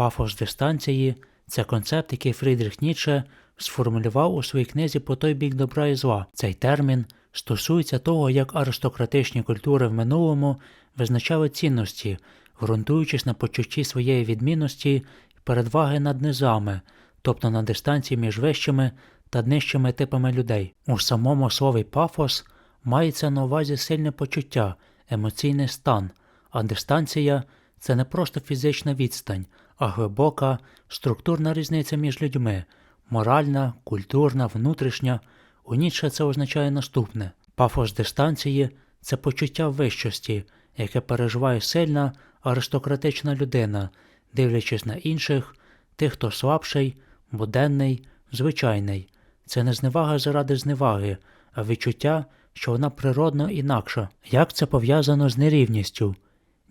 Пафос дистанції це концепт, який Фрідріх Ніцше сформулював у своїй книзі по той бік добра і зла. Цей термін стосується того, як аристократичні культури в минулому визначали цінності, ґрунтуючись на почутті своєї відмінності і передваги над низами, тобто на дистанції між вищими та нижчими типами людей. У самому слові пафос мається на увазі сильне почуття, емоційний стан, а дистанція це не просто фізична відстань, а глибока структурна різниця між людьми, моральна, культурна, внутрішня. У Ніцше це означає наступне: пафос дистанції це почуття вищості, яке переживає сильна аристократична людина, дивлячись на інших, тих, хто слабший, буденний, звичайний. Це не зневага заради зневаги, а відчуття, що вона природно інакша. Як це пов'язано з нерівністю?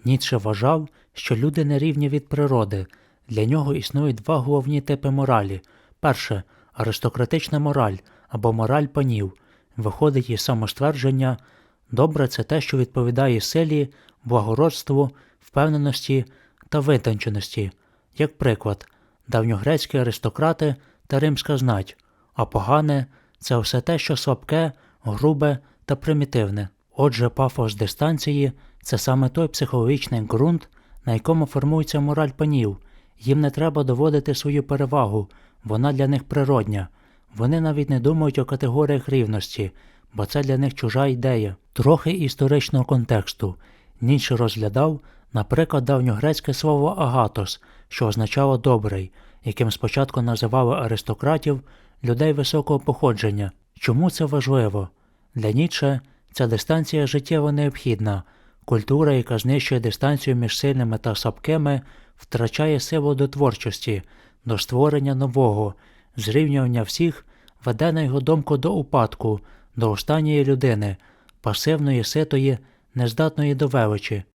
Ніцше вважав, що люди нерівні від природи. Для нього існують два головні типи моралі. Перше аристократична мораль або мораль панів. Виходить із самоствердження добре це те, що відповідає силі, благородству, впевненості та витонченості. Як приклад, давньогрецькі аристократи та римська знать, а погане це все те, що слабке, грубе та примітивне. Отже, пафос дистанції це саме той психологічний ґрунт, на якому формується мораль панів. Їм не треба доводити свою перевагу, вона для них природня. Вони навіть не думають о категоріях рівності, бо це для них чужа ідея. Трохи історичного контексту. Ніцше розглядав, наприклад, давньогрецьке слово агатос, що означало добрий, яким спочатку називали аристократів, людей високого походження. Чому це важливо? Для Ніцше ця дистанція життєво необхідна. Культура, яка знищує дистанцію між сильними та слабкими, втрачає силу до творчості, до створення нового, зрівнювання всіх веде на його думку до упадку, до останньої людини, пасивної, ситої, нездатної до величі.